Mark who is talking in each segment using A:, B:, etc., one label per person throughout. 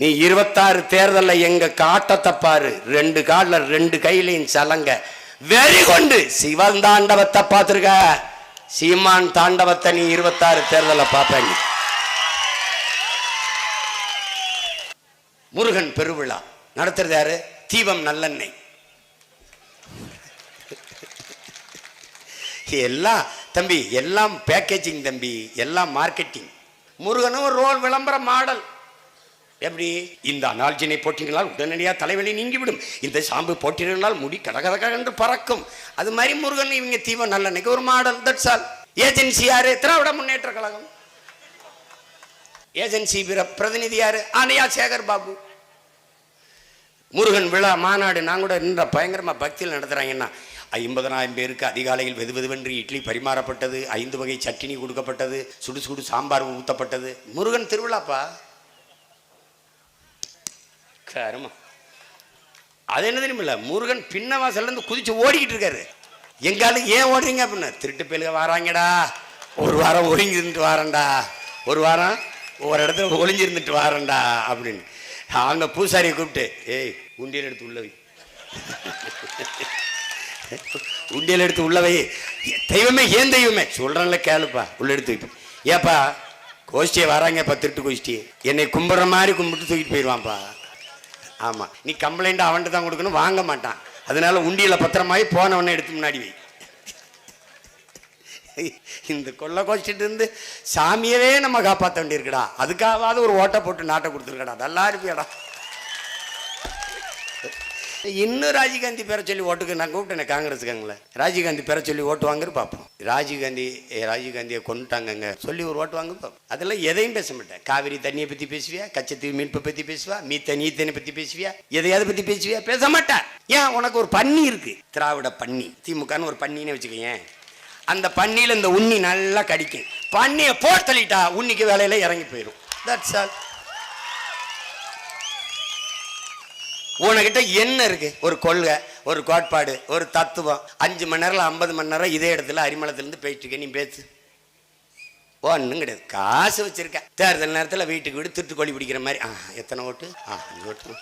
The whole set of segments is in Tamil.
A: நீ இருபத்தாறு தேர்தல்ல எங்க காட்டத்தை பாரு. ரெண்டு காலில் ரெண்டு கையிலையும் சலங்க. வெறி கொண்டு சிவன் தாண்டவத்தை பார்த்துருக்க. சீமான் தாண்டவத்தை நீ இருபத்தாறு தேர்தலை பார்ப்ப நீ. முருகன் பெருவிழா. நடத்துறது யாரு? தீபம் நல்லெண்ணெய். எல்லாம் தம்பி எல்லாம் பேக்கேஜிங் தம்பி எல்லாம் மார்க்கெட்டிங் முருகனும் ஒரு ரோல் விளம்பர மாடல் எப்படி? இந்த அனால்ஜினை போட்டிங்களால் உடனடியாக தலைவலி நீங்கிவிடும். இந்த சாம்பு போட்டினால் முடி கடகதக என்று பறக்கும். அது மாதிரி முருகன் இவங்க தீபம் நல்லெண்ணெய்க்கு ஒரு மாடல். தட்ஸ் ஆல் ஏஜென்சி யாரு? திராவிட முன்னேற்ற கழகம். ஏஜென்சி பிர- பிரதிநிதி யாரு? ஆனையா சேகர் பாபு. முருகன் விழா மாநாடு நான் கூட நின்ற பயங்கரமாக பக்தியில் நடத்துகிறாங்கன்னா ஐம்பதனாயிரம் பேருக்கு அதிகாலையில் வெது வெதுவென்று இட்லி பரிமாறப்பட்டது. ஐந்து வகை சட்டினி கொடுக்கப்பட்டது. சுடு சுடு சாம்பார் ஊற்றப்பட்டது முருகன் திருவிழாப்பா? கருமா அது என்ன தெரியுமில்ல முருகன் பின்ன வாசல்ல இருந்து குதிச்சு ஓடிக்கிட்டு இருக்காரு. எங்காலும் ஏன் ஓடுறீங்க அப்படின்னா திருட்டு பேலுக வராங்கடா. ஒரு வாரம் ஒழுங்கி இருந்துட்டு வாரேன்டா. ஒரு வாரம் ஒரு இடத்துல ஒளிஞ்சு இருந்துட்டு வாரேன்டா அப்படின்னு. அவங்க பூசாரியை கூப்பிட்டு ஏய் உண்டியல் எடுத்து உள்ள வை. உண்டியல் எடுத்து உள்ளவை தெய்வமே ஏன் தெய்வமே? சொல்றேன்ல கேளுப்பா. உள்ள எடுத்து வைப்பேன். ஏப்பா கோஷ்டியை வராங்கப்பா திருட்டு கோஷ்டி என்னை கும்பிட்ற மாதிரி கும்பிட்டு தூக்கிட்டு போயிடுவான்ப்பா. ஆமாம் நீ கம்ப்ளைண்ட் அவன்கிட்ட தான் கொடுக்கணும் வாங்க மாட்டான். அதனால உண்டியில் பத்திரமாயி போனவனை எடுத்து முன்னாடி வை. இந்த கொள்ளை கோச்சிட்டு இருந்து சாமியவே நம்ம காப்பாற்ற வேண்டியிருக்கடா. அதுக்காவது ஒரு ஓட்டை போட்டு நாட்டை கொடுத்துருக்கடா. நல்லா இருப்பியடா. இன்னும் ராஜீவ்காந்தி பேர சொல்லி ஓட்டுக்கு நான் கூப்பிட்டேன் காங்கிரஸுக்காங்களே ராஜீவ்காந்தி பேர சொல்லி ஓட்டு பார்ப்போம். ராஜீவ்காந்தி ராஜீவ்காந்தியை கொண்டுட்டாங்கங்க சொல்லி ஒரு ஓட்டு வாங்க பார்ப்போம். அதெல்லாம் எதையும் பேச மாட்டேன். காவிரி தண்ணியை பற்றி பேசுவியா? கச்சத்தீவு மீட்பை பற்றி பேசுவா மீத்த நீத்தனை பற்றி பேசுவியா? எதையாவது பற்றி பேசுவியா? பேச மாட்டேன். ஏன்? உனக்கு ஒரு பன்னி இருக்கு. திராவிட பன்னி. திமுகன்னு ஒரு பன்னின்னு வச்சுக்கோங்க அந்த பன்னியில் இந்த உண்ணி நல்லா கடிக்கும். பன்னியை போட்டு தள்ளிட்டா உன்னிக்கு வேலையில் இறங்கி போயிடும் தட்ஸ் ஆல் உனக்கிட்ட என்ன இருக்கு? ஒரு கொள்கை ஒரு கோட்பாடு ஒரு தத்துவம். அஞ்சு மணி நேரம் ஐம்பது மணி நேரம் இதே இடத்துல அரிமலத்திலிருந்து போயிட்டு இருக்க நீ பேசு. ஒன்றும் கிடையாது. காசு வச்சிருக்க. தேர்தல் நேரத்தில் வீட்டுக்கு வீடு திருட்டுக்கோழி பிடிக்கிற மாதிரி. ஆ எத்தனை ஓட்டு? ஆ அஞ்சு ஓட்டு.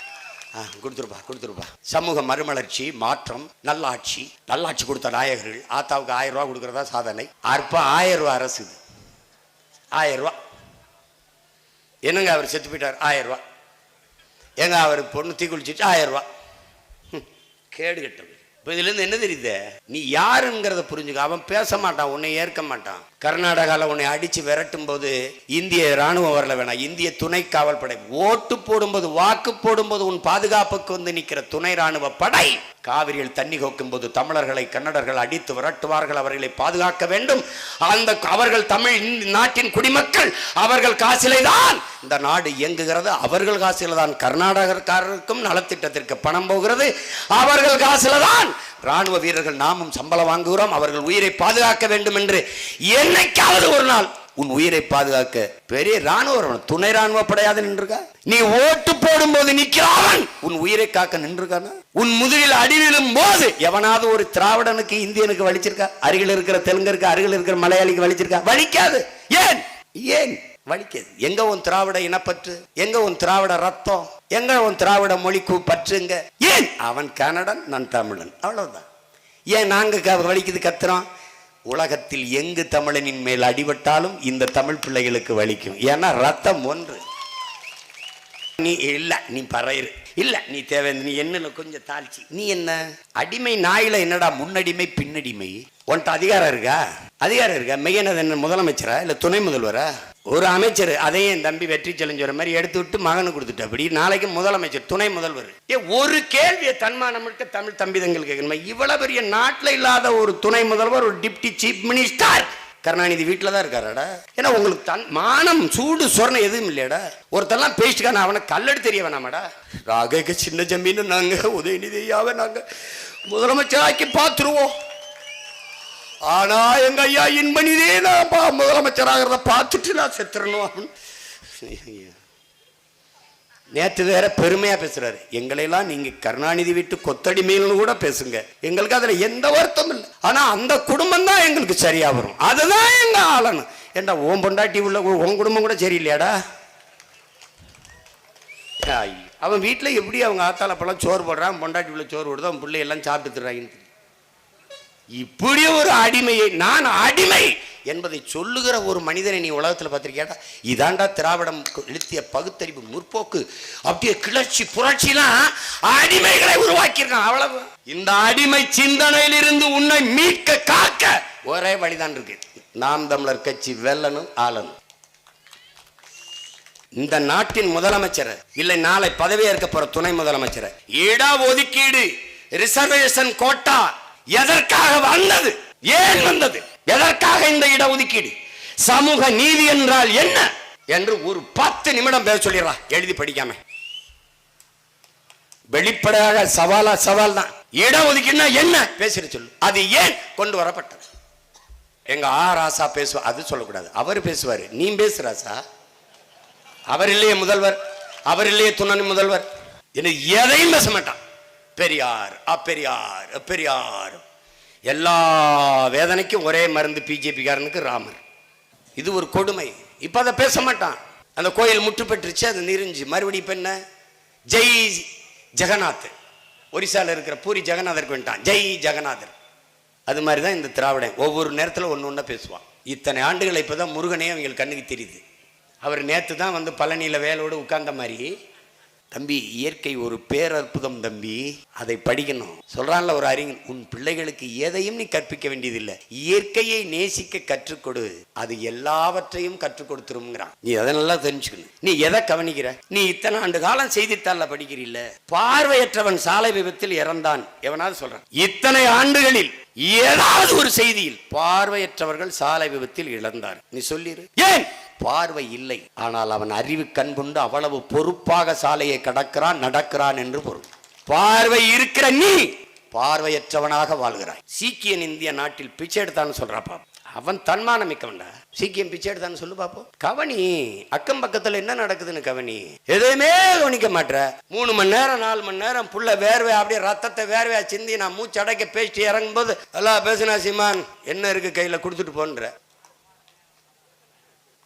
A: ஆ கொடுத்துருப்பா கொடுத்துருப்பா. சமூக மறுமலர்ச்சி மாற்றம் நல்லாட்சி. நல்லாட்சி கொடுத்த நாயகர்கள் ஆத்தாவுக்கு ஆயிரம் ரூபா கொடுக்குறதா சாதனை. அற்ப ஆயிரம் ரூபா அரசு இது. ஆயிரம் ரூபா. என்னங்க அவர் செத்து போயிட்டார்? ஆயிரம் ரூபா. ஏங்க அவருக்கு பொண்ணு தீ குளிச்சுட்டு ஆயிரம் ரூபா கேடு கெட்டது இப்போ இதுலேருந்து என்ன தெரியுது? நீ யாருங்கிறத புரிஞ்சுக்க. அவன் பேச மாட்டான் உன்னை ஏற்க மாட்டான். கர்நாடகாவில் உன்னை அடித்து விரட்டும் போது இந்திய இராணுவம் வரல வேணாம் இந்திய துணை காவல் படை ஓட்டு போடும்போது வாக்கு போடும்போது உன் பாதுகாப்புக்கு வந்து நிற்கிற துணை ராணுவ படை. காவிரியில் தண்ணி கோக்கும் போது தமிழர்களை கன்னடர்கள் அடித்து விரட்டுவார்கள் அவர்களை பாதுகாக்க வேண்டும். அந்த அவர்கள் தமிழ் நாட்டின் குடிமக்கள் அவர்கள் காசிலே தான் இந்த நாடு இயங்குகிறது அவர்கள் காசில தான் கர்நாடகக்காரருக்கும் நலத்திட்டத்திற்கு பணம் போகிறது அவர்கள் காசில தான் ராணுவ வீரர்கள் நாமும் சம்பளம் வாங்குகிறோம் அவர்கள் உயிரை பாதுகாக்க வேண்டும் என்று என்னைக்காவது ஒரு நாள். உன் உயிரை பாதுகாக்க பெரிய ராணுவ துணை ராணுவ படையாது நின்றுக்கா நீ ஓட்டு போடும் போது நிற்கிறான் உன் உயிரை காக்க நின்றுக்கானா உன் முதுகில் அடிவிழும் போது எவனாவது ஒரு திராவிடனுக்கு இந்தியனுக்கு வலிச்சிருக்கா? அருகில் இருக்கிற தெலுங்கருக்கு அருகில் இருக்கிற மலையாளிக்கு வலிச்சிருக்கா? வலிக்காது. ஏன்? ஏன்? வலிக்காது. எங்க உன் திராவிட இனப்பற்று? எங்க உன் திராவிட ரத்தம்? எங்க உன் திராவிட மொழிக்கு பற்றுங்க? ஏன்? அவன் கன்னடன் நான் தமிழன். அவ்வளவுதான். ஏன் நாங்க வலிக்குது கத்துறோம்? உலகத்தில் எங்கு தமிழனின் மேல் அடிபட்டாலும் இந்த தமிழ் பிள்ளைகளுக்கு வலிக்கும். ஏன்னா ரத்தம் ஒன்று. நீ இல்லை நீ பறையிரு. இல்லை நீ தேவை நீ என்ன கொஞ்சம் தாழ்ச்சி. நீ என்ன? அடிமை நாயில என்னடா முன்னடிமை பின்னடிமை? உன்ட்ட அதிகாரம் இருக்கா? அதிகாரம் இருக்கா? மெய்யனது என்ன முதலமைச்சரா? இல்லை துணை முதல்வரா? ஒரு அமைச்சர் அதையும் என் தம்பி வெற்றி செலஞ்சுற மாதிரி எடுத்து விட்டு மகனு கொடுத்துட்டு அப்படி நாளைக்கு முதலமைச்சர் துணை முதல்வர். ஏ ஒரு கேள்வியை தன்மானம் இருக்க தமிழ் தம்பிதங்கள் கேட்கணுமா? இவ்வளவு பெரிய நாட்டில் இல்லாத ஒரு துணை முதல்வர் ஒரு டிப்டி சீஃப் மினிஸ்டர். கருணாநிதி வீட்டில் தான் இருக்காராடா? ஏன்னா உங்களுக்கு தன் மானம் சூடு சொரணை எதுவும் இல்லையாடா. ஒருத்தெல்லாம் பேசிட்டுக்கா நான் அவனை கல்லெடு தெரிய வேணாமாடா? ராகேக்கு சின்ன ஜம்பின்னு நாங்கள் உதயநிதியாவை நாங்கள் முதலமைச்சராக்கி பார்த்துருவோம். ஆனா எங்க ஐயா இன்பனிதே நான் பா முதலமைச்சராகிறத பார்த்துட்டு நான் செத்துறணும். நேற்று வேற பெருமையா பேசுறாரு. எங்களையெல்லாம் நீங்க கருணாநிதி வீட்டு கொத்தடிமையில்னு கூட பேசுங்க. எங்களுக்கு அதுல எந்த வருத்தம் இல்லை. ஆனா அந்த குடும்பம் தான் எங்களுக்கு சரியா வரும். அதுதான் எங்க ஆளணும். ஏண்டா ஓம் பொண்டாட்டி உள்ள உன் குடும்பம் கூட சரியில்லையாடா? அவன் வீட்டில் எப்படி அவங்க ஆத்தால அப்பெல்லாம் சோறு போடுறான் பொண்டாட்டி உள்ள சோறு விடுதான் அவன் பிள்ளை சாப்பிட்டுறாங்கன்னு இப்படி ஒரு அடிமையை நான் அடிமை என்பதை சொல்லுகிற ஒரு மனிதனை நீ உலகத்தில் பார்த்துருக்கியாடா? இதாண்டா திராவிடம் எழுத்திய பகுத்தறிவு முற்போக்கு அப்படியே கிளர்ச்சி புரட்சிலாம் அடிமைகளை உருவாக்கியிருக்கான். அவ்வளவு. இந்த அடிமை சிந்தனையிலிருந்து உன்னை மீட்க காக்க ஒரே வழிதான் இருக்கு. நாம் தமிழர் கட்சி வெல்லனும் ஆளனும் இந்த நாட்டின் முதலமைச்சர் இல்லை நாளை பதவியேற்க போற துணை முதலமைச்சர் இட ஒதுக்கீடு ரிசர்வேஷன் கோட்டா எதற்காக வந்தது? ஏன் வந்தது? எதற்காக இந்த இடஒதுக்கீடு? சமூக நீதி என்றால் என்ன? என்று ஒரு பத்து நிமிடம் பேச சொல்லிடுறா. எழுதி படிக்காம. வெளிப்படையாக சவாலா சவால் தான். இடஒதுக்கீடுனா என்ன? பேசிட்டு சொல்லு. அது ஏன் கொண்டு வரப்பட்டது? எங்க ஆ ராசா பேசுவா அது சொல்லக்கூடாது. அவர் பேசுவார். நீ பேசு ராசா அவர் இல்லையே முதல்வர். அவர் இல்லையே துணை முதல்வர். என்ன எதையும் பேச மாட்டான். பெரியார் அப்பெரியார் பெரியார் எல்லா வேதனைக்கும் ஒரே மருந்து பிஜேபிக்காரனுக்கு ராமர். இது ஒரு கொடுமை. இப்போ அதை பேச மாட்டான். அந்த கோயில் முற்று பெற்றுச்சு அது நெறிஞ்சு மறுபடியும் இப்போ என்ன? ஜெய் ஜெகநாத் ஒரிசாவில் இருக்கிற பூரி ஜெகநாதருக்கு வந்துட்டான். ஜெய் ஜெகநாதர். அது மாதிரி தான் இந்த திராவிடன் ஒவ்வொரு நேரத்தில் ஒன்று ஒன்றா பேசுவான். இத்தனை ஆண்டுகள் இப்போ தான் முருகனே அவங்களுக்கு கண்ணுக்கு தெரியுது. அவர் நேற்று தான் வந்து பழனியில் வேலோடு உட்கார்ந்த மாதிரி தம்பி இயற்கை ஒரு பேரற்புதம் தம்பி. அதை படிக்கணும். சொல்றான்ல ஒரு அறிஞன் உன் பிள்ளைகளுக்கு எதையும் நீ கற்பிக்க வேண்டியதில்லை. இயற்கையை நேசிக்க கற்றுக்கொடு. அது எல்லாவற்றையும் கற்றுக் கொடுத்துருங்கிறான் நீ அதை நல்லா தெரிஞ்சுக்கணும். நீ எதை கவனிக்கிற? நீ இத்தனை ஆண்டு காலம் செய்தித்தாள படிக்கிறீல்ல. பார்வையற்றவன் சாலை விபத்தில் இறந்தான். எவனாவது சொல்றான். இத்தனை ஆண்டுகளில் ஏதாவது ஒரு செய்தியில் பார்வையற்றவர்கள் சாலை விபத்தில் இழந்தார் நீ சொல்லிரு. ஏன்? பார்வை இல்லை. ஆனால் அவன் அறிவு கண் கொண்டு அவ்வளவு பொறுப்பாக சாலையை கடக்கிறான் நடக்கிறான் என்று பொருள். பார்வை இருக்கிற நீ பார்வையற்றவனாக வாழ்கிறாய். சீக்கியன் இந்திய நாட்டில் பிச்சை எடுத்தான்னு சொல்றாப்பா அவன் தன்மான மிக்கவன்டா. சீக்கியம் பிச்சை எடுத்தான்னு சொல்லு பாப்போம். கவனி அக்கம் பக்கத்துல என்ன நடக்குதுன்னு கவனி. எதையுமே கவனிக்க மாட்ற. மூணு மணி நேரம் நாலு மணி நேரம் புள்ள வேர்வை அப்படியே ரத்தத்தை வேர்வையா சிந்தி நான் மூச்சு அடைக்க பேசிட்டு இறங்கும்போது எல்லாம் பேசுனா சிமான் என்ன இருக்கு கையில கொடுத்துட்டு போன்ற?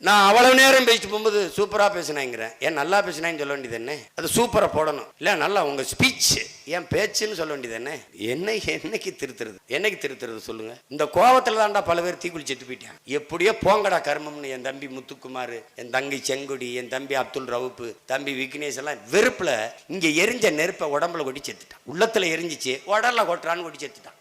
A: நான் அவ்வளவு நேரம் பேசிட்டு போகும்போது சூப்பராக பேசினாங்கிறேன். ஏன் நல்லா பேசினான்னு சொல்ல வேண்டியது என்ன? அது சூப்பராக போடணும். இல்லை நல்லா உங்கள் ஸ்பீச் ஏன் பேச்சுன்னு சொல்ல வேண்டியது என்ன? என்ன என்னைக்கு திருத்துறது? என்னைக்கு திருத்துறது சொல்லுங்க. இந்த கோவத்தில் தான்டா பல பேர் தீக்குளி செத்து போயிட்டாங்க. எப்படியோ போங்கடா கர்மம்னு என் தம்பி முத்துக்குமார் என் தங்கி செங்குடி என் தம்பி அப்துல் ரவுப்பு தம்பி விக்னேஷ் எல்லாம் வெறுப்பில் இங்கே எரிஞ்ச நெருப்பை உடம்புல கொடி செத்துட்டான். உள்ளத்தில் எரிஞ்சிச்சு உடல்ல கொட்டுறான்னு கொடி செத்துட்டான்.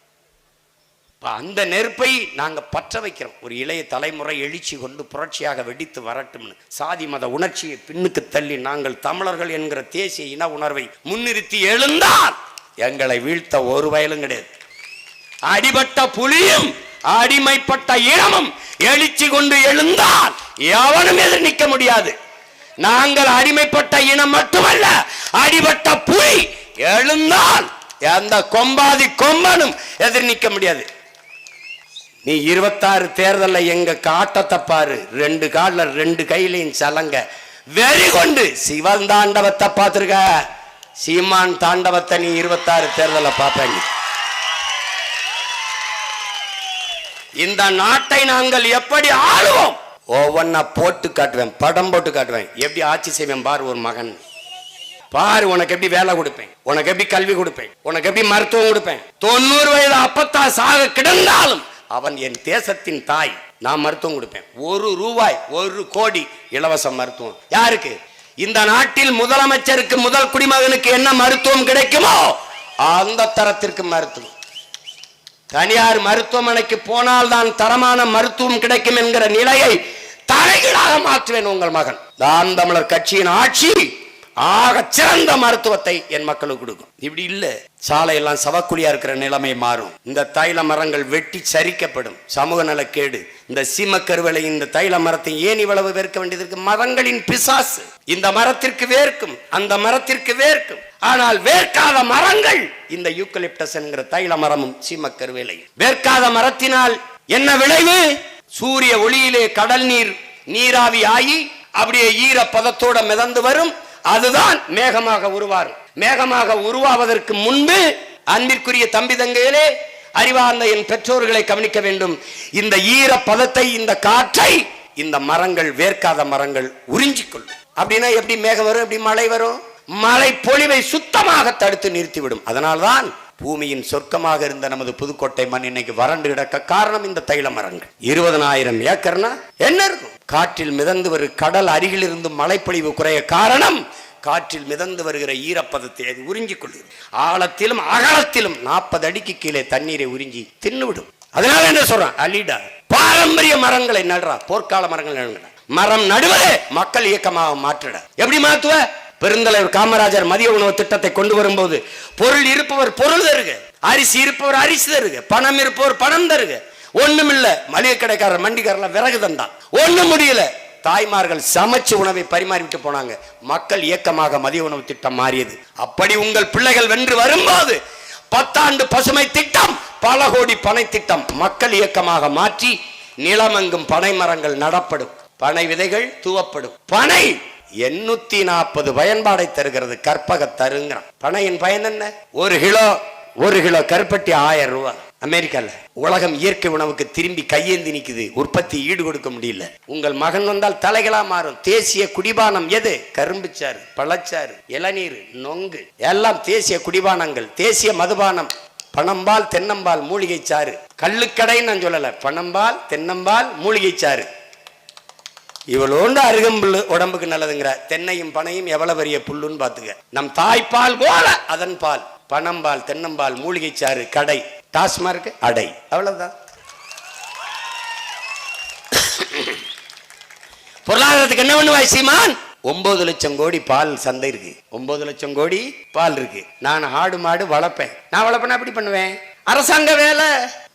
A: இப்போ அந்த நெருப்பை நாங்கள் பற்ற வைக்கிறோம். ஒரு இளைய தலைமுறை எழுச்சி கொண்டு புரட்சியாக வெடித்து வரட்டும்னு. சாதி மத உணர்ச்சியை பின்னுக்கு தள்ளி நாங்கள் தமிழர்கள் என்கிற தேசிய இன உணர்வை முன்னிறுத்தி எழுந்தால் எங்களை வீழ்த்த ஒரு வயலும் கிடையாது. அடிபட்ட புலியும் அடிமைப்பட்ட இனமும் எழுச்சி கொண்டு எழுந்தால் எவனும் எதிர் நிற்க முடியாது. நாங்கள் அடிமைப்பட்ட இனம் மட்டுமல்ல அடிபட்ட புலி எழுந்தால் எந்த கொம்பாதி கொம்பனும் எதிர் நிற்க முடியாது. நீ இருபத்தாறு தேர்தல எங்க காட்டத்தை பாரு. ரெண்டு கால்ல ரெண்டு கையிலையும் சலங்க. வெறி கொண்டு சிவன் தாண்டவத்தை பார்த்திருக்க. சீமான் தாண்டவத்தை நீ இருபத்தாறு தேர்தல பார்ப்ப நீ. இந்த நாட்டை நாங்கள் எப்படி ஆளுவோம்? ஒவ்வொன்னா போட்டு காட்டுவேன் படம் போட்டு காட்டுவேன். எப்படி ஆட்சி செய்வேன் பாரு ஒரு மகன். பாரு உனக்கு எப்படி வேலை கொடுப்பேன்? உனக்கு எப்படி கல்வி கொடுப்பேன்? உனக்கு எப்படி மருத்துவம் கொடுப்பேன்? தொண்ணூறு வயது அப்பத்தா சாக கிடந்தாலும் அவன் என் தேசத்தின் தாய். நான் மருத்துவம் கொடுப்பேன். ஒரு ரூபாய் ஒரு கோடி இலவச மருத்துவம். யாருக்கு? இந்த நாட்டில் முதலமைச்சருக்கு முதல் குடிமகனுக்கு என்ன மருத்துவம் கிடைக்குமோ அந்த தரத்திற்கு மருத்துவம். தனியார் மருத்துவமனைக்கு போனால் தான் தரமான மருத்துவம் கிடைக்கும் என்கிற நிலையை தலைகீழாக மாற்றுவேன் உங்கள் மகன். தான் தமிழர் கட்சியின் ஆட்சி ஆக சிறந்த மருத்துவத்தை என் மக்களுக்கு கொடுக்கும். இப்படி இல்ல. சாலையெல்லாம் சவக்குழியா இருக்கிற நிலைமை மாறும். இந்த தைல மரங்கள் வெட்டி சரிக்கப்படும். சமூக நலக்கேடு. இந்த சீமக்கருவலை இந்த தைல மரத்தை ஏன் இவ்வளவு வேர்க்க வேண்டியது மரங்களின் பிசாசு. இந்த மரத்திற்கு வேர்க்கும். அந்த மரத்திற்கு வேர்க்கும். ஆனால் வேர்க்காத மரங்கள் இந்த யூக்கலிப்டஸ் என்கிற தைல மரமும் சீமக்கருவேலையும். வேர்க்காத மரத்தினால் என்ன விளைவு? சூரிய ஒளியிலே கடல் நீர் நீராவி ஆகி அப்படியே ஈர பதத்தோட மிதந்து வரும். அதுதான் மேகமாக உருவாரும் மேகமாக உருவாவதற்கு முன்பு அன்பிற்குரிய தம்பி தங்கையிலே அறிவார்ந்த என் பெற்றோர்களை கவனிக்க வேண்டும். இந்த ஈர பதத்தை இந்த காற்றை இந்த மரங்கள் வேர்க்காத மரங்கள் உறிஞ்சிக்கொள்ளும். அப்படின்னா எப்படி மேகம் வரும் எப்படி மழை வரும்? மழை பொழிவை சுத்தமாக தடுத்து நிறுத்திவிடும். அதனால்தான் பூமியின் சொர்க்கமாக இருந்த நமது புதுக்கோட்டை மண் இன்னைக்கு வறண்டு கிடக்க காரணம் இந்த தைல மரங்கள் இருபதனாயிரம் ஏக்கர்னா என்ன இருக்கும்? காற்றில் மிதந்து வரும் கடல் அருகில் இருந்து மழைப்பொழிவு குறைய காரணம் காற்றில் மிதந்து வருகிற ஈரப்பதத்தை அது உறிஞ்சிக் கொள்ளுது. ஆழத்திலும் அகலத்திலும் நாற்பது அடிக்கு கீழே தண்ணீரை உறிஞ்சி தின்னுவிடும். அதனால என்ன சொல்றான்? அலிடா பாரம்பரிய மரங்களை நடுறா. போர்க்கால மரங்கள் நடுறா மரம் நடுவதே மக்கள் இயக்கமாக மாற்றிட. எப்படி மாத்துவ? பெருந்தலைவர் காமராஜர் மதிய உணவு திட்டத்தை கொண்டு வரும்போது பொருள் இருப்பவர் பொருள் தருக. அரிசி இருப்பவர் அரிசி தருக. பணம் இருப்பவர் பணம் தருக. ஒண்ணும் இல்ல. மளிகை கடைக்காரர் மண்டிக்காரர்ல விறகு தந்தான். ஒண்ணும் முடியல. தாய்மார்கள் சமைச்சு உணவை பரிமாறிவிட்டு போனாங்க. மக்கள் இயக்கமாக மதிய உணவு திட்டம் மாறியது. அப்படி உங்கள் பிள்ளைகள் வென்று வரும்போது பத்தாண்டு பசுமை திட்டம் பல கோடி பனை திட்டம் மக்கள் இயக்கமாக மாற்றி நிலமெங்கும் பனை மரங்கள் நடப்படும். பனை விதைகள் தூவப்படும். பனை எண்ணூத்தி நாற்பது பயன்பாடை தருகிறது கற்பக தருங்கிறான் பனையின் பயன் என்ன? ஒரு கிலோ ஒரு கிலோ கருப்பட்டி ஆயிரம் ரூபாய். அமெரிக்கால. உலகம் இயற்கை உணவுக்கு திரும்பி கையேந்தி நிற்குது உற்பத்தி ஈடு கொடுக்க முடியல. உங்கள் மகன் வந்தால் தலைகளா மாறும். தேசிய குடிபானம் எது? கரும்புச்சாறு பழச்சாறு இளநீர் நொங்கு. எல்லாம் தேசிய குடிபானங்கள். தேசிய மதுபானம். பணம்பால் தென்னம்பால் மூலிகை சாறு. கள்ளுக்கடைன்னு நான் சொல்லலை. பணம்பால் தென்னம்பால் மூலிகை சாறு. இவ்வளோண்டு அருகம்புல் உடம்புக்கு நல்லதுங்கிற. தென்னையும் பனையும் எவ்வளவு பெரிய புல்லுன்னு பார்த்துக்க. நம் தாய்ப்பால் போல அதன் பால். பணம்பால் தென்னம்பால் மூலிகை சாறு கடை. டாஸ்மார்க் அடை. அவ்வளவுதான். பொருளாதாரத்துக்கு என்ன பண்ணுவாய் சீமான்? ஒன்பது லட்சம் கோடி பால் சந்தை இருக்கு. ஒன்பது லட்சம் கோடி பால் இருக்கு. நான் ஆடு மாடு வளர்ப்பேன். நான் வளர்ப்பேன் அப்படி பண்ணுவேன்? அரசாங்க வேலை.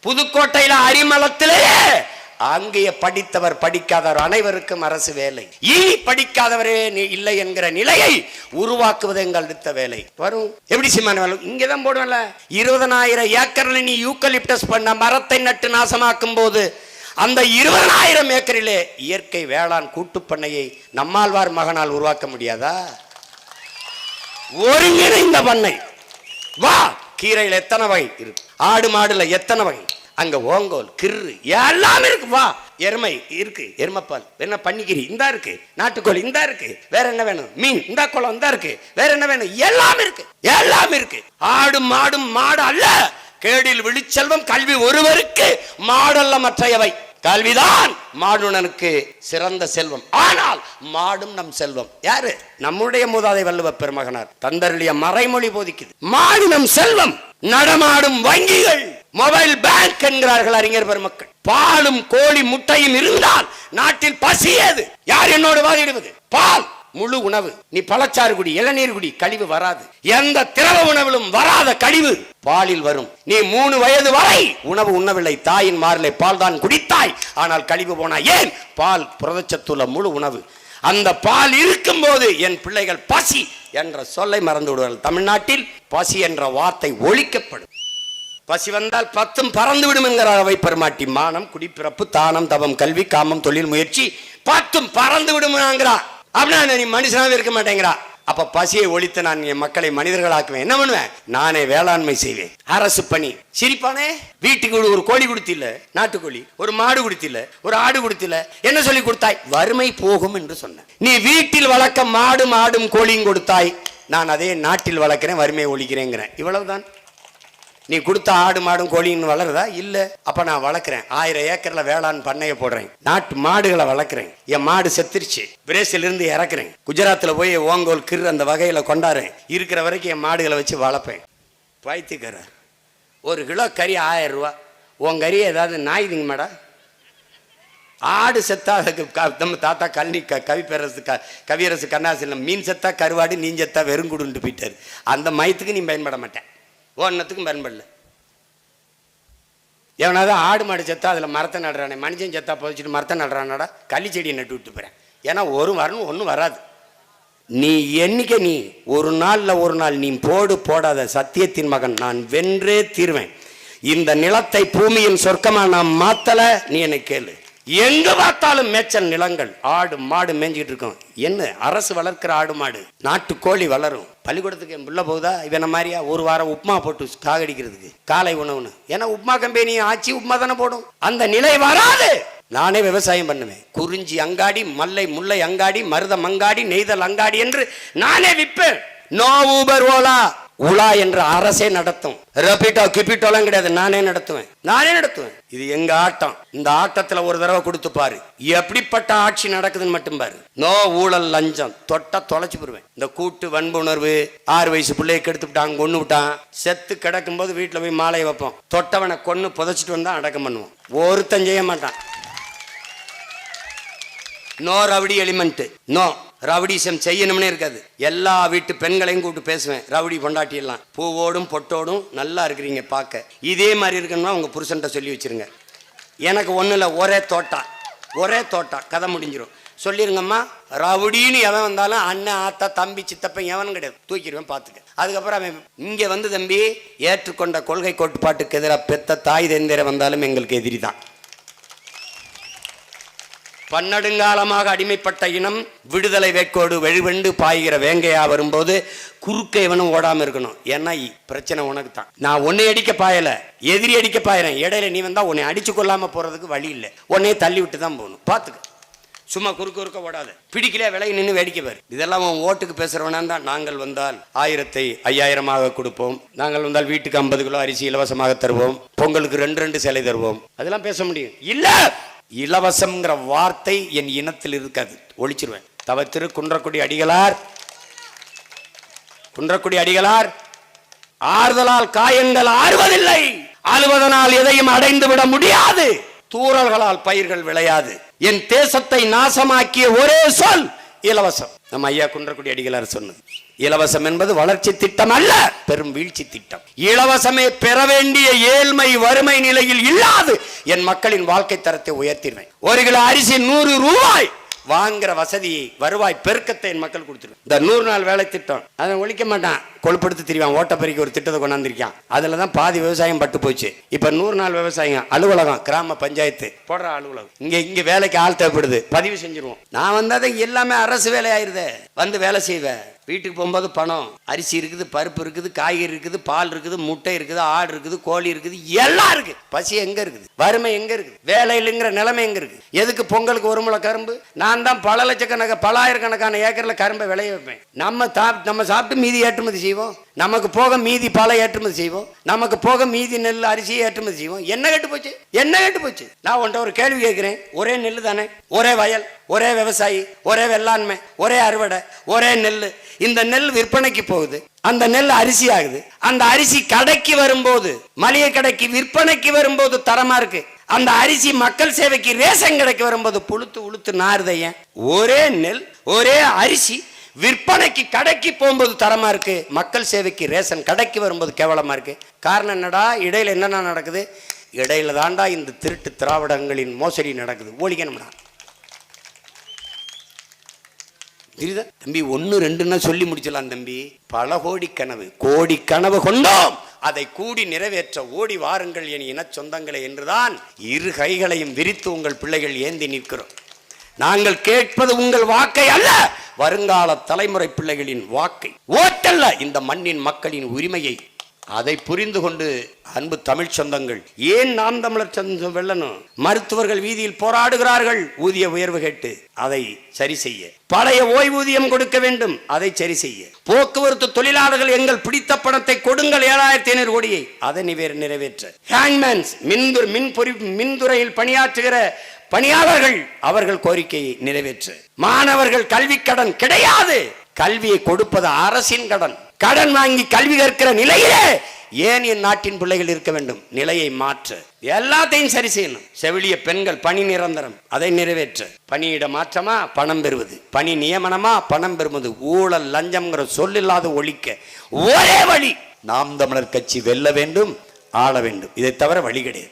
A: புதுக்கோட்டையில அரிமளத்திலேயே அங்கேயே படித்தவர் படிக்காதவர் அனைவருக்கும் அரசு வேலை. இனி படிக்காதவரே இல்லை என்கிற நிலையை உருவாக்குவது எங்கள் அடுத்த வேலை. வரும். எப்படி சீமான வேலை போடுவேன்ல. இருபதனாயிரம் ஏக்கர்ல நீ யூக்கலிப்டஸ் பண்ண மரத்தை நட்டு நாசமாக்கும் போது அந்த இருபதனாயிரம் ஏக்கரிலே இயற்கை வேளாண் கூட்டுப்பண்ணையை நம்மாழ்வார் மகனால் உருவாக்க முடியாதா? ஒருங்கிணைந்த பண்ணை. வா கீரையில் எத்தனை வகை இருக்கு? ஆடு மாடுல எத்தனை வகை? அங்க ஓங்கோல் கிர்ரு எல்லாம் இருக்கு வா. எருமை இருக்கு எருமைப்பால். என்ன பன்னிக்கிரி இந்தா இருக்கு. நாட்டுக்கோழி இந்தா இருக்கு. வேற என்ன வேணும்? மீன் இந்த குளம் இந்தா இருக்கு. வேற என்ன வேணும்? எல்லாம் இருக்கு. எல்லாம் இருக்கு. ஆடு மாடும் மாடு அல்ல. கேடில் விழிச்செல்வம் கல்வி ஒருவருக்கு. மாடல்ல மற்றையவை. கல்விதான் மாடுணனுக்கு சிறந்த செல்வம். ஆனால் மாடும் நம் செல்வம். யாரு? நம்முடைய மூதாதை வள்ளுவ பெருமகனார். தந்தருடைய மறைமொழி போதிக்குது. மாடு நம் செல்வம். நடமாடும் வங்கிகள். மொபைல் பேங்க் என்கிறார்கள் அறிஞர் பெருமக்கள். பாலும் கோழி முட்டையும் இருந்தால் நாட்டில் பசியது யார் என்னோடு வாதிடுவது? பால் முழு உணவு. நீ பழச்சாறு குடி இளநீர் குடி கழிவு வராது. எந்த திரவ உணவிலும் வராத கழிவு பாலில் வரும். நீ மூணு வயது வரை உணவு உண்ணவில்லை. தாயின் மார்லை பால் தான் குடித்தாய். ஆனால் கழிவு போனா ஏன்? பால் புரதச்சத்துள்ள முழு உணவு. அந்த பால் இருக்கும்போது என் பிள்ளைகள் பசி என்ற சொல்லை மறந்து விடுவார்கள். தமிழ்நாட்டில் பசி என்ற வார்த்தை ஒழிக்கப்படும். பசி வந்தால் பத்தும் பறந்து விடும் என்கிறார் அவை பெருமாட்டி மானம் குடிப்பிறப்பு தானம் தவம் கல்வி காமம் தொழில் முயற்சி பத்தும் பறந்து விடும்ங்கிறா அப்படின்னா நீ மனுஷனாவே இருக்க மாட்டேங்கிறா. அப்ப பசியை ஒழித்து நான் என் மக்களை மனிதர்களாக்குவேன். என்ன பண்ணுவேன்? நானே வேளாண்மை செய்வேன். அரசு பணி. சிரிப்பானே? வீட்டுக்கு ஒரு- கோழி கொடுத்தில்ல நாட்டுக்கோழி. ஒரு மாடு கொடுத்தில்ல ஒரு ஆடு கொடுத்தில்ல. என்ன சொல்லி கொடுத்தாய்? வறுமை போகும் என்று சொன்ன. நீ வீட்டில் வளர்க்க மாடும் மாடும் கோழியும் கொடுத்தாய். நான் அதே நாட்டில் வளர்க்கிறேன் வறுமையை ஒழிக்கிறேங்கிறேன். இவ்வளவுதான். நீ கொடுத்த ஆடு மாடும் கோழின்னு வளருதா? இல்லை. அப்போ நான் வளர்க்குறேன். ஆயிரம் ஏக்கரில் வேளாண் பண்ணைய போடுறேன். நாட்டு மாடுகளை வளர்க்குறேன். என் மாடு செத்துருச்சு. பிரேசிலிருந்து இறக்குறேன். குஜராத்தில் போய் ஓங்கோல் கிர் அந்த வகையில் கொண்டாடுறேன். இருக்கிற வரைக்கும் என் மாடுகளை வச்சு வளர்ப்பேன். பாய்த்துக்கிற ஒரு கிலோ கறி ஆயிரம் ரூபா. உன் கறி ஏதாவது நாயுதுங்க மேடம் ஆடு செத்தா அதுக்கு நம்ம தாத்தா கல்வி க கவிப்பேரசு க கவியரசு கண்ணாசிலம் மீன் செத்தா கருவாடு நீன் செத்தா வெறுங்குடுன்ட்டு போயிட்டார். அந்த மயத்துக்கு நீ பயன்பட மாட்டேன். ஒன்றத்துக்கும் பயன்படல எவனாவது ஆடு மாடு செத்தா அதில் மரத்தை நடுறானே மனுஷன் செத்தா புதைச்சிட்டு மரத்தை நடுறானடா? களி செடியை நட்டு விட்டு போகிறேன் ஏன்னா ஒரு வரணும் ஒன்றும் வராது. நீ என்னைக்க நீ ஒரு நாளில் ஒரு நாள் நீ போடு போடாத சத்தியத்தின் மகன். நான் வென்றே தீர்வேன். இந்த நிலத்தை பூமியின் சொர்க்கமாக நான் மாத்தல நீ என்னை கேளு. எங்க பார்த்தாலும் மேய்ச்சல் நிலங்கள் ஆடு மாடு மேய்ஞ்சிட்டு இருக்கும். என்ன? அரசு வளர்க்கிற ஆடு மாடு. நாட்டுக்கோழி வளரும். பள்ளிக்கூடத்துக்கு என் போகுதா? இவன மாதிரியா ஒரு வாரம் உப்புமா போட்டு காகடிக்கிறதுக்கு காலை உணவுன்னு. ஏன்னா உப்புமா கம்பெனி ஆச்சு உப்புமா தானே போடும். அந்த நிலை வராது! நானே விவசாயம் பண்ணுவேன். குறிஞ்சி அங்காடி மல்லை முல்லை அங்காடி மருதம் அங்காடி நெய்தல் அங்காடி என்று நானே விற்பேன். No Uber Ola! உலா என்ற அரசே நடத்தும். ரெபிட்டோ கிபிட்டோலாம் கிடையாது. நானே நடத்துவேன். நானே நடத்துவேன். இது எங்க ஆட்டம். இந்த ஆட்டத்துல ஒரு தடவை கொடுத்து பாரு. எப்படிப்பட்ட ஆட்சி நடக்குதுன்னு மட்டும் பாரு. நோ ஊழல் லஞ்சம். தொட்டா தொலைச்சு போடுவேன் இந்த கூட்டு வன்புணர்வு ஆறு வயசு பிள்ளைய கெடுத்து விட்டான் கொண்டு விட்டான். செத்து கிடக்கும் போது வீட்டுல போய் மாலையை வைப்போம். தொட்டவனை கொன்னு புதைச்சிட்டு வந்தா அடக்கம் பண்ணுவோம். ஒருத்தன் செய்ய மாட்டான். No rowdy element. No. Rowdyism செய்யணும்னே இருக்காது. எல்லா வீட்டு பெண்களையும் கூப்பிட்டு பேசுவேன். ரவுடி பொண்டாட்டி எல்லாம் பூவோடும் பொட்டோடும் நல்லா இருக்கிறீங்க பார்க்க இதே மாதிரி இருக்கணும்னா உங்கள் புருஷன்ட்ட சொல்லி வச்சிருங்க. எனக்கு ஒன்றும் இல்லை ஒரே தோட்டா. ஒரே தோட்டா. கதை முடிஞ்சிடும் சொல்லிருங்கம்மா ரவுடின்னு எவன் வந்தாலும் அண்ணன் ஆத்தா தம்பி சித்தப்பன் எவனும் கிடையாது. தூக்கிடுவேன் பார்த்துக்க அதுக்கப்புறம் அவன் இங்கே வந்து தம்பி ஏற்றுக்கொண்ட கொள்கை கோட்பாட்டுக்கு எதிராக பெத்த தாய் தந்திர வந்தாலும் எங்களுக்கு எதிரி தான் பன்னெடுங்காலமாக அடிமைப்பட்ட இனம் விடுதலை வேக்கோடு வெளிவெண்டு பாய்கிற வேங்கையா வரும்போது குறுக்க இவனும் ஓடாம இருக்கணும். ஏன்னா இ- பிரச்சனை உனக்கு தான் நான் உன்னை அடிக்க பாயல எதிரி அடிக்க பாயிறேன். இடையில நீ வந்தா உன்னை அடிச்சு கொள்ளாம போறதுக்கு வழி இல்லை. உன்னையே தள்ளி விட்டு தான் போகணும். பார்த்துக்க சும்மா குறுக்க குறுக்க ஓடாத. பிடிக்கல விலகி நின்று வேடிக்கை பாரு. இதெல்லாம் உன் ஓட்டுக்கு பேசுறவனா தான் நாங்கள் வந்தால் ஆயிரத்தை ஐயாயிரமாக கொடுப்போம். நாங்கள் வந்தால் வீட்டுக்கு ஐம்பது கிலோ அரிசி இலவசமாக தருவோம். பொங்கலுக்கு ரெண்டு ரெண்டு சிலை தருவோம். அதெல்லாம் பேச முடியும். இல்லை! இலவசம்ங்கிற வார்த்தை என் இனத்தில் இருக்காது. ஒழிச்சிருவேன். தவத்திரு திரு குன்றக்குடி அடிகளார். குன்றக்குடி அடிகளார். ஆறுதலால் காயங்கள் ஆறுவதில்லை. அழுவதனால் எதையும் அடைந்து விட முடியாது. தூரல்களால் பயிர்கள் விளையாது. என் தேசத்தை நாசமாக்கிய ஒரே சொல் இலவசம். நம்ம ஐயா குன்றக்குடி அடிகளார் சொன்னது. இலவசம் என்பது வளர்ச்சி திட்டம் அல்ல பெரும் வீழ்ச்சி திட்டம். இலவசமே பெற வேண்டிய ஏழ்மை வறுமை நிலையில் இல்லாது என் மக்களின் வாழ்க்கை தரத்தை உயர்த்திடுவேன். ஒரு கிலோ அரிசி நூறு ரூபாய் வாங்குற வசதியை வருவாய் பெருக்கத்தை என் மக்கள் கொடுத்துருவேன். இந்த நூறு நாள் வேலை திட்டம் அதை ஒழிக்க மாட்டான். கொழுப்படுத்தி திரிவான் ஓட்டப்பெருக்கி ஒரு திட்டத்தை கொண்டாந்துருக்கான். அதில் தான் பாதி விவசாயம் பட்டு போச்சு. இப்போ நூறு நாள் விவசாயம் அலுவலகம் கிராம பஞ்சாயத்து போடுற அலுவலகம். இங்கே இங்கே வேலைக்கு ஆள் தேவைப்படுது பதிவு செஞ்சிருவோம். நான் வந்தால் எல்லாமே அரசு வேலை ஆயிருதே வந்து வேலை செய்வேன். வீட்டுக்கு போகும்போது பணம். அரிசி இருக்குது பருப்பு இருக்குது காய்கறி இருக்குது பால் இருக்குது முட்டை இருக்குது ஆடு இருக்குது கோழி இருக்குது எல்லாம் இருக்கு. பசி எங்க இருக்குது? வறுமை எங்க இருக்குது? வேலை இல்லைங்கிற நிலைமை எங்க இருக்கு எதுக்கு பொங்கலுக்கு ஒரு முளை கரும்பு? நான் தான் பல லட்சக்கணக்க பலாயிரக்கணக்கான ஏக்கர்ல கரும்பை விளைய வைப்பேன். நம்ம சாப் நம்ம சாப்பிட்டு மீதி ஏற்றுமதி செய்வோம். நமக்கு போக மீதி பல ஏற்றுமதி செய்வோம். நமக்கு போக மீதி நெல் அரிசியை ஏற்றுமதி செய்வோம். என்ன கெட்டு போச்சு? என்ன கெட்டு போச்சு? நான் உன்ட்ட ஒரு கேள்வி கேட்கிறேன். ஒரே நெல் தானே? ஒரே வயல். ஒரே விவசாயி ஒரே வெள்ளாண்மை ஒரே அறுவடை ஒரே நெல். இந்த நெல் விற்பனைக்கு போகுது. அந்த நெல் அரிசி ஆகுது அந்த அரிசி கடைக்கு வரும்போது மளிகை கடைக்கு விற்பனைக்கு வரும்போது தரமா இருக்கு. அந்த அரிசி மக்கள் சேவைக்கு ரேஷன் கடைக்கு வரும்போது புழுத்து உளுத்து நாறுதையன் ஒரே நெல் ஒரே அரிசி விற்பனைக்கு கடைக்கு போகும்போது தரமா இருக்கு. மக்கள் சேவைக்கு ரேஷன் கடைக்கு வரும்போது கேவலமா இருக்கு. காரணம் என்னடா? இடையில என்னென்ன நடக்குது? இடையில தாண்டா இந்த திருட்டு திராவிடங்களின் மோசடி நடக்குது. ஒழிக்கணும்டா. புரியுதா தம்பி ஒன்று ரெண்டுன்னா சொல்லி முடிச்சலாம் தம்பி. பல கோடி கனவு கோடி கனவு கொண்டோம். அதை கூடி நிறைவேற்ற ஓடி வாருங்கள் என் இன சொந்தங்களே என்றுதான் இரு கைகளையும் விரித்து உங்கள் பிள்ளைகள் ஏந்தி நிற்கிறோம். நாங்கள் கேட்பது உங்கள் வாக்கை அல்ல வருங்கால தலைமுறை பிள்ளைகளின் வாக்கை. ஓட்டல்ல இந்த மண்ணின் மக்களின் உரிமையை அதை புரிந்து கொண்டு அன்பு தமிழ் சொந்தங்கள். ஏன் நாம் தமிழர் சொந்தம் வெல்லணும்? மருத்துவர்கள் வீதியில் போராடுகிறார்கள் ஊதிய உயர்வு கேட்டு அதை சரி செய்ய. பழைய ஓய்வூதியம் கொடுக்க வேண்டும் அதை சரி செய்ய. போக்குவரத்து தொழிலாளர்கள் எங்கள் பிடித்த பணத்தை கொடுங்கள் ஏழாயிரத்தி ஐநூறு கோடியை. அதை நிவேர் நிறைவேற்ற. ஹேங்மேன்ஸ் மின்துறை மின்பொறி மின்துறையில் பணியாற்றுகிற பணியாளர்கள் அவர்கள் கோரிக்கையை நிறைவேற்ற. மாணவர்கள் கல்வி கடன் கிடையாது. கல்வியை கொடுப்பது அரசின் கடன். கடன் வாங்கி கல்வி கற்கிற நிலையிலே ஏன் என் நாட்டின் பிள்ளைகள் இருக்க வேண்டும்? நிலையை மாற்ற. எல்லாத்தையும் சரி செய்யணும். செவிலிய பெண்கள் பணி நிரந்தரம். அதை நிறைவேற்ற. பணியிட மாற்றமா? பணம் பெறுவது. பணி நியமனமா? பணம் பெறுவது. ஊழல் லஞ்சம்ங்கிற சொல்லில்லாத ஒழிக்க. ஒரே வழி நாம் தமிழர் கட்சி வெல்ல வேண்டும் ஆள வேண்டும். இதை தவிர வழி கிடையாது.